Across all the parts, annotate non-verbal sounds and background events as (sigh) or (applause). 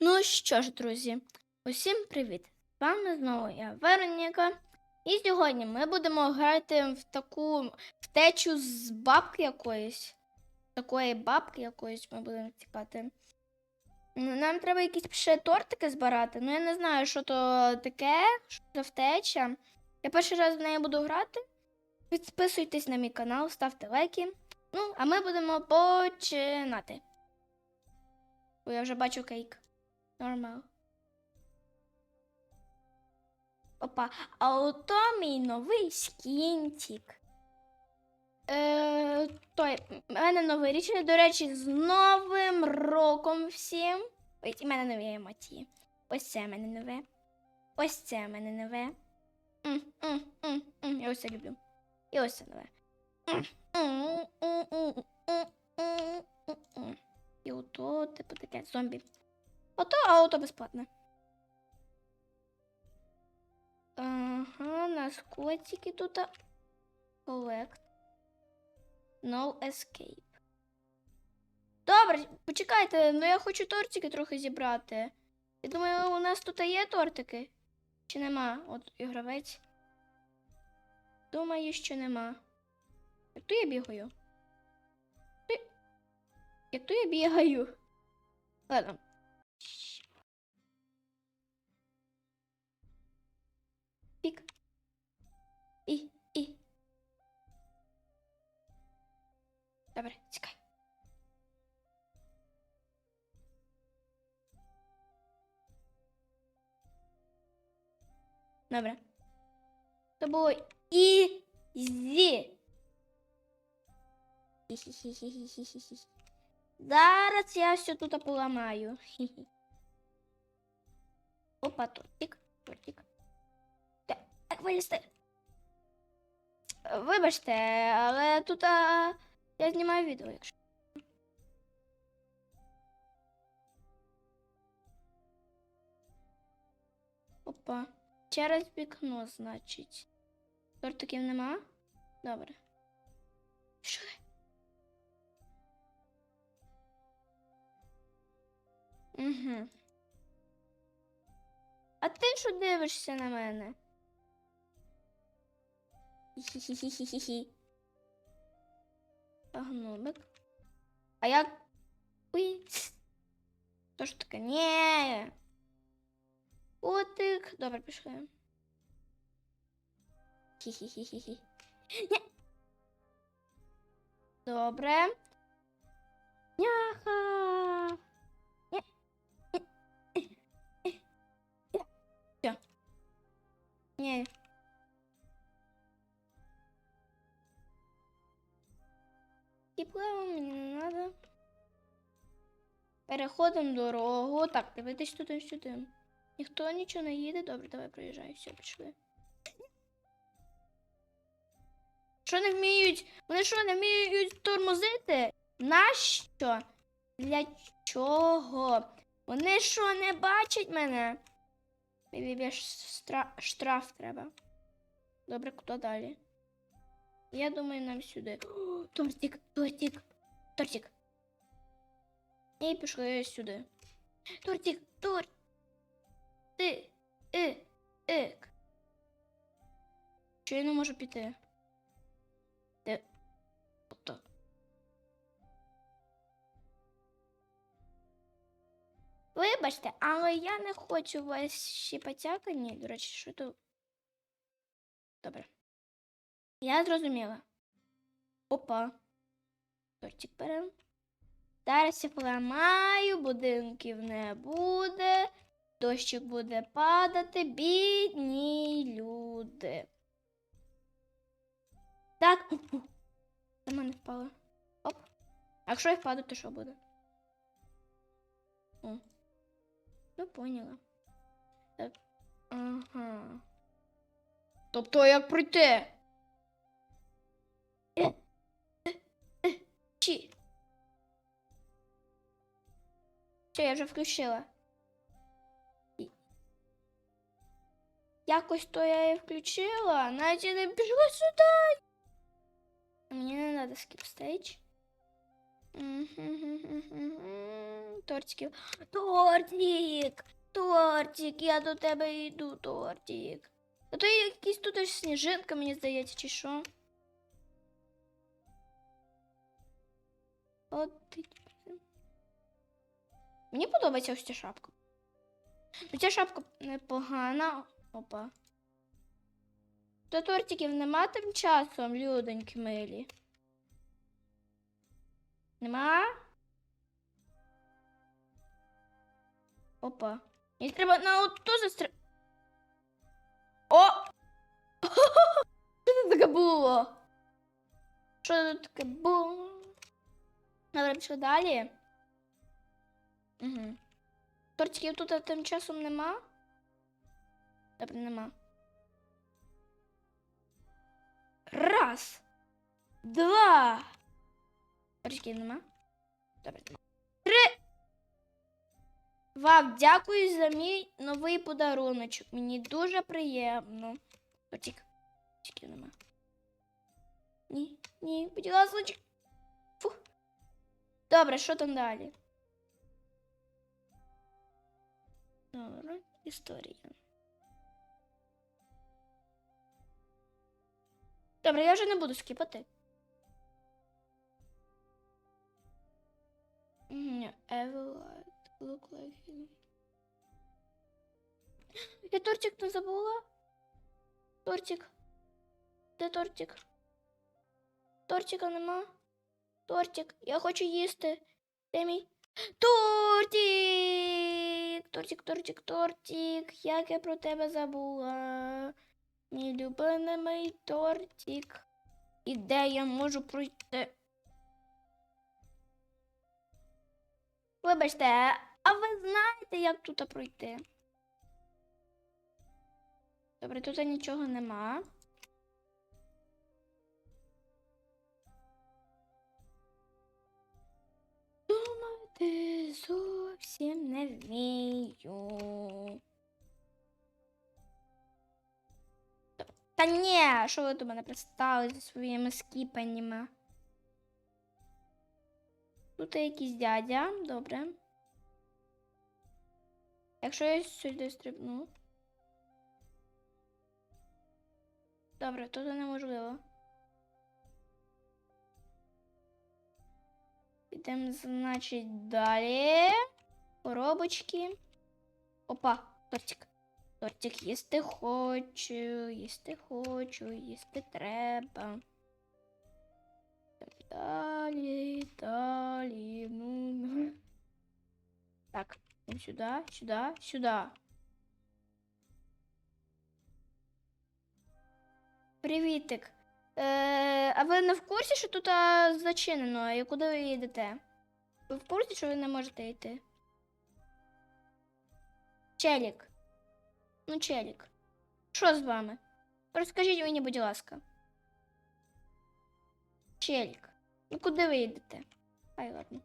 Ну що ж, друзі, усім привіт! З вами знову я Вероніка. І сьогодні ми будемо грати в таку втечу з бабки якоїсь. Такої бабки якоїсь ми будемо тікати. Нам треба якісь ще тортики збирати. Ну я не знаю, що то таке, що за втеча. Я перший раз в неї буду грати. Підписуйтесь на мій канал, ставте лайки. Ну, а ми будемо починати. Бо я вже бачу кейк. Нормал. Опа, а ото мій новий скінчик. Е, той, в мене новий рішення, до речі, з Новим роком всім. Ось, в мене нові емоції. Ось це в мене нове. Ось це в мене нове. М, м, м, м. Я ось це люблю. І ось це нове. І ото, типу, таке зомбі. Ото, а ото безплатне. Ага, у нас котики тут. Collect. No escape. Добре, почекайте, ну я хочу тортики трохи зібрати. Я думаю, у нас тут є тортики. Чи нема? От ігровець. Думаю, що нема. Як то я бігаю? Як то я бігаю? Ладно. Добре, чекай. Добре. Це було і зі. Зараз я все тут поламаю. Опа, тортик, тортик. Так вилізти. Вибачте, але тут а, я знімаю відео, якщо. Опа. Через вікно, значить. Тортиків нема? Добре. Що? Угу. А ти що дивишся на мене? Хі-хі-хі-хі-хі. Гномик. А як. Ой. То ж таке? Ні. Котик. Добре, пішли. Хі-хі-хі-хі-хі. Добре. Няха. Переходимо дорогу. Так, дивитись туди сюди. Ніхто нічого не їде. Добре, давай проїжджай. Все, пішли. Що не вміють? Вони що не вміють тормозити? Нащо? Для чого? Вони що не бачать мене? Мені штраф, штраф треба. Добре, куди далі? Я думаю, нам сюди. О, (gasps) тортик, тортик, тортик. І пішли сюди. Тортик, торт. Ти, и, ик. Що я не можу піти? Де? Ото. Вибачте, але я не хочу вас щіпатяка. Ні, до речі, що то. Добре. Я зрозуміла. Опа. Тортик берем. Зараз я поламаю, будинків не буде, дощик буде падати, бідні люди. Так. До мене впало. Оп. А якщо я впаду, то що буде? О. Ну, поняла. Так. Ага. Тобто як пройти? Все, я вже включила. І- Якось то я її включила, навіть я не пішла сюди. Мені не треба skip stage. Тортиків. Тортик! Тортик, я до тебе йду, тортик. А то якийсь тут ось сніжинка, мені здається, чи що. От ти. Мені подобається ось ця шапка. Ну, ця шапка непогана. Опа. То тортиків нема тим часом, людоньки милі. Нема? Опа. Мені треба на оту застр... О! Що це таке було? Що це таке було? Добре, пішли далі. Угу. Тортиків тут тим часом нема? Добре, нема. Раз. Два. Тортиків нема? Добре. Три. Вам дякую за мій новий подаруночок. Мені дуже приємно. Тортик. Тортиків нема. Ні, ні, будь ласка. Фух. Добре, що там далі? Добре, історія. Добре, я вже не буду скіпати. Everlight. Look like. Я тортик не забула. Тортик. Де тортик? Тортика нема. Тортик. Я хочу їсти. Де мій? Тортик! Тортик, тортик, тортик. Як я про тебе забула. Мій любимий тортик. І де я можу пройти? Вибачте, а ви знаєте, як тут пройти? Добре, тут нічого нема. Думати зовсім не вмію. Та ні, що ви до мене пристали зі своїми скіпаннями? Тут є якийсь дядя, добре. Якщо я сюди стрибну. Добре, тут неможливо. Підемо, значить, далі. Коробочки. Опа, тортик. Тортик їсти хочу, їсти хочу, їсти треба. Далі, далі. Ну, ну. Так, сюди, сюди, сюди. Привітик. Е, а ви не в курсі, що тут зачинено? І куди ви їдете? Ви в курсі, що ви не можете йти? Челік. Ну, челік. Що з вами? Розкажіть мені, будь ласка. Челік. Ну куди ви їдете? Ай, ладно.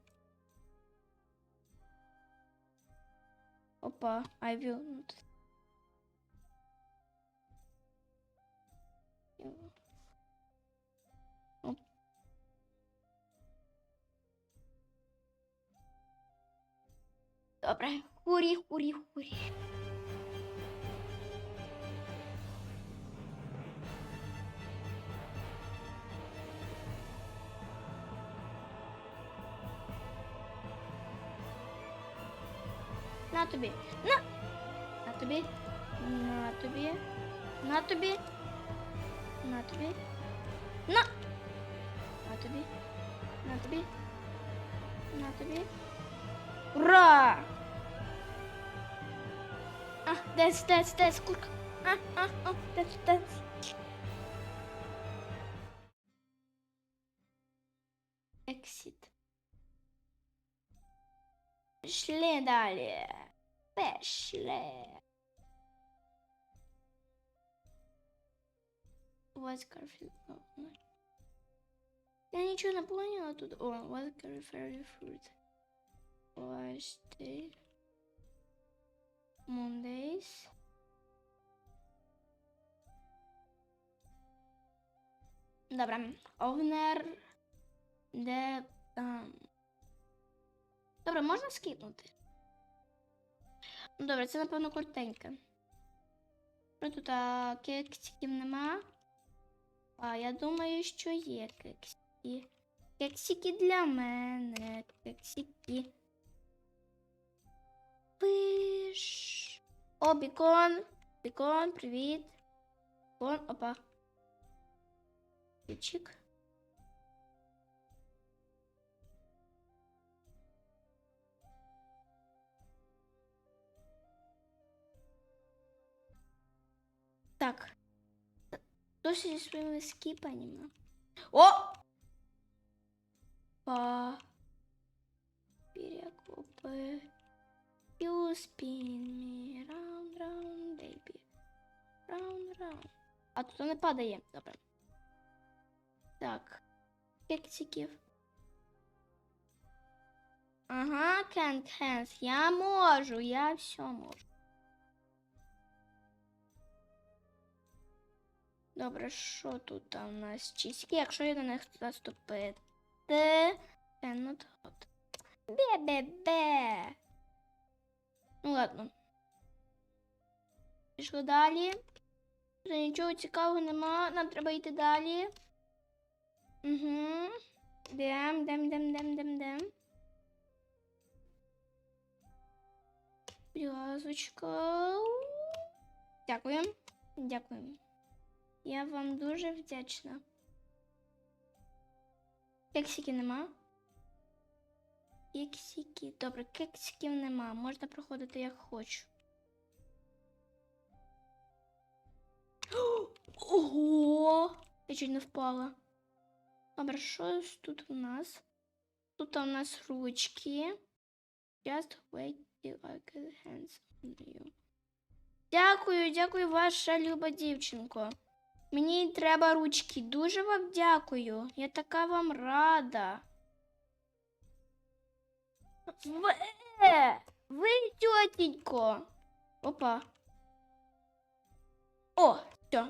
Опа, Айвіл. Добре. Хурі, хурі, хурі. На тобі. На. На тобі. На тобі. На тобі. На тобі. На. На тобі. На тобі. На тобі. Ура! А, десь, десь, десь, курка. А, а, а, десь, десь. Exit. Пішли далі. Пішли. What's Garfield? О, ну. Я нічого не поняла тут. О, what's Garfield fruit? Wednesday. Mondays. Добре. Овнер. Де там? Добре, можна скіпнути? Ну, добре, це, напевно, коротеньке. Тут а, кексиків нема? А, я думаю, що є кексики. Кексики для мене. Кексики. О, бікон. Бікон, привіт. Бікон, опа. Ключик. Так. Досі зі своїми скіпаннями. О! Па. Перекупи. You spin me round, round, baby. Round, round. А тут не падає. Добре. Так. Кексиків. Ага, can't hands. Я можу, я все можу. Добре, що тут у нас? Чиськи, якщо я на них заступити. Cannot hot. Бе-бе-бе. Ну ладно. Пішли далі. Тут нічого цікавого нема. Нам треба йти далі. Угу. Дем, дем, дем, дем, дем, дем. Будь ласочка. Дякую. Дякую. Я вам дуже вдячна. Кексиків нема. Кексики. Добре, кексиків нема. Можна проходити як хочу. (gasps) Ого! Я чуть не впала. Добре, що тут у нас? Тут у нас ручки. Just wait till I get hands on you. Дякую, дякую, ваша люба дівчинко. Мені треба ручки. Дуже вам дякую. Я така вам рада. Ви, ви тьотенько. Опа. О, все.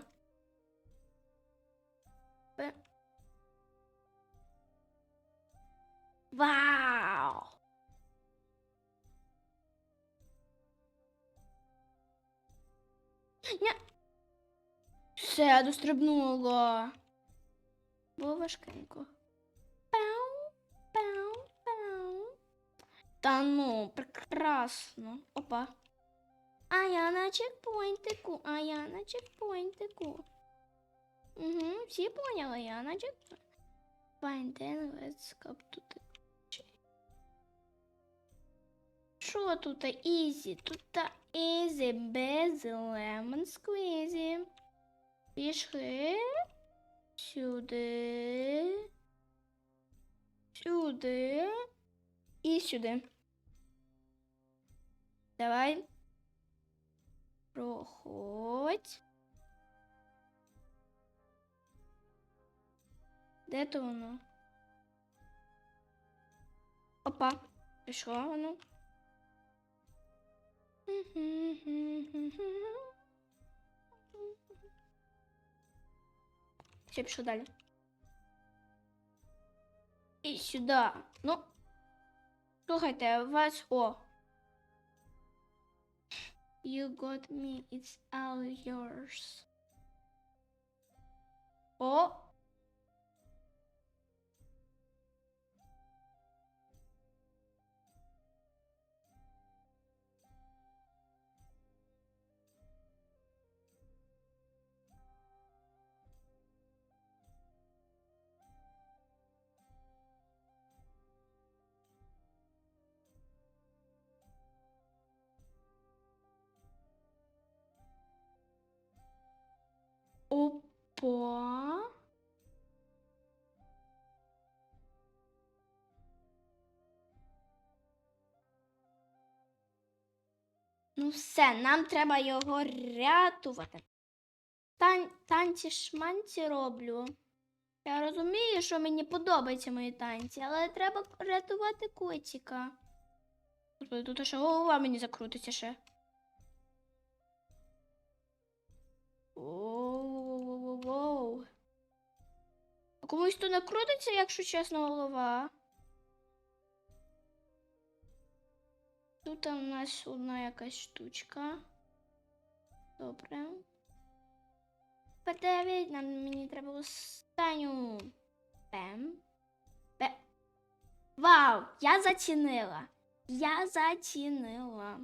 Е. Вау! Ня. Все, дострибнула. Було важкенько. Та ну, прекрасно. Опа. А я на чекпоінтику, а я на чекпоінтику. Угу, всі поняли, я на чекпоінтику. Go Що тут ізі? Тут ізі без лемон сквізі. Пішли сюди, сюди і сюди. Давай. Проходь. Де то воно? Опа, пішло воно. Все, пішов далі. І сюди. Ну. Слухайте, у вас о. You got me, it's all yours. О. Опа. Ну все, нам треба його рятувати. Тан танці шманці роблю. Я розумію, що мені подобаються мої танці, але треба рятувати котика. Тут ще голова мені закрутиться ще. Комусь то не крутиться, якщо чесно, голова. тут у нас одна якась штучка. Добре. Подивіть, нам мені треба останню. Пем. Пе. Вау! Я зацінила. Я зацінила.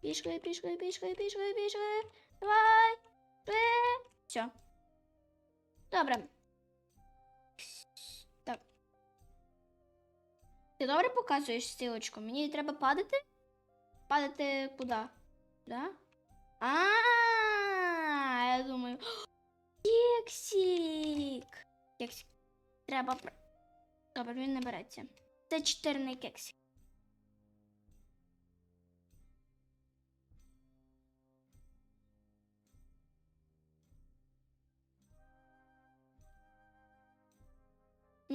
Пішли, пішли, пішли, пішли, пішли. Давай. Все. Добре. Так. Ти добре показуєш стрілочку? Мені треба падати? Падати куди? Да? А, я думаю. Кексик. Кексик. Треба. Добре, він не береться. Це чотирний кексик.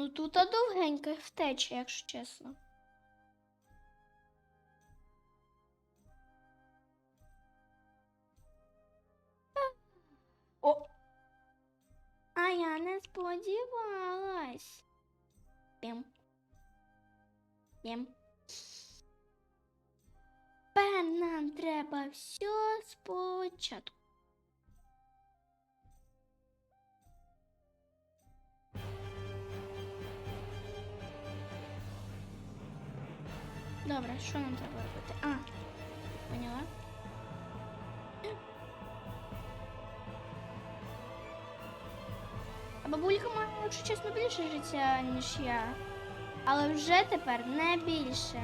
Ну тут довгенька втеча, якщо чесно. О! А я не сподівалась. Пім. Пім. Пем, нам треба все спочатку. Добре, що нам треба робити? А, поняла. А бабулька має, якщо чесно, більше життя, ніж я. Але вже тепер не більше.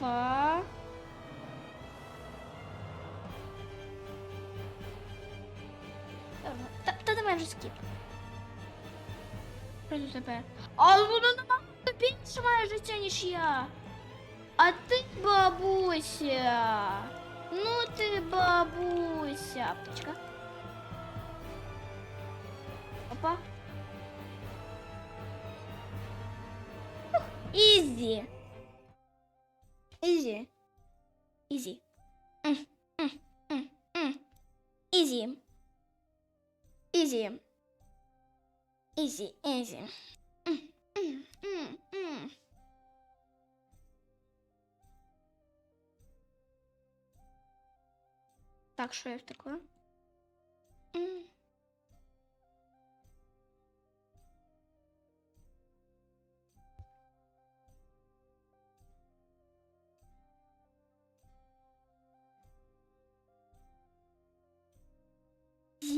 Опа. Та, та давай вже скіп. Тут тепер? А воно набагато більше має життя, ніж я. А ти бабуся. Ну ти бабуся. Птичка. Опа. Ізі. Ізі. Ізі. М, м, м, м. Ізі. Ізі. Ізі, ізі. М, м, м, м. Так, що я втекла?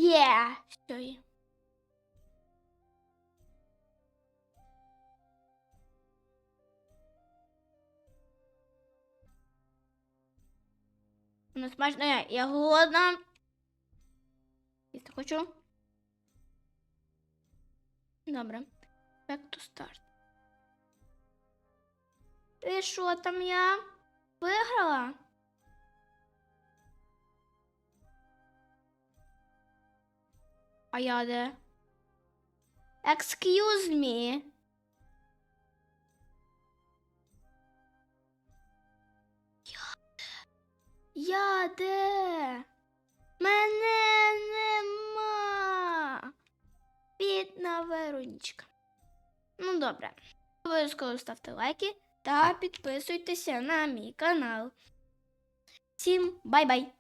Є! Все є. Ну, смачно, я, я голодна. Їсти хочу. Добре. Back to start. І що там я? Виграла? А я де? Excuse me. Я де? Мене нема. Бідна Веронічка. Ну, добре. Обов'язково ставте лайки та підписуйтеся на мій канал. Всім бай-бай!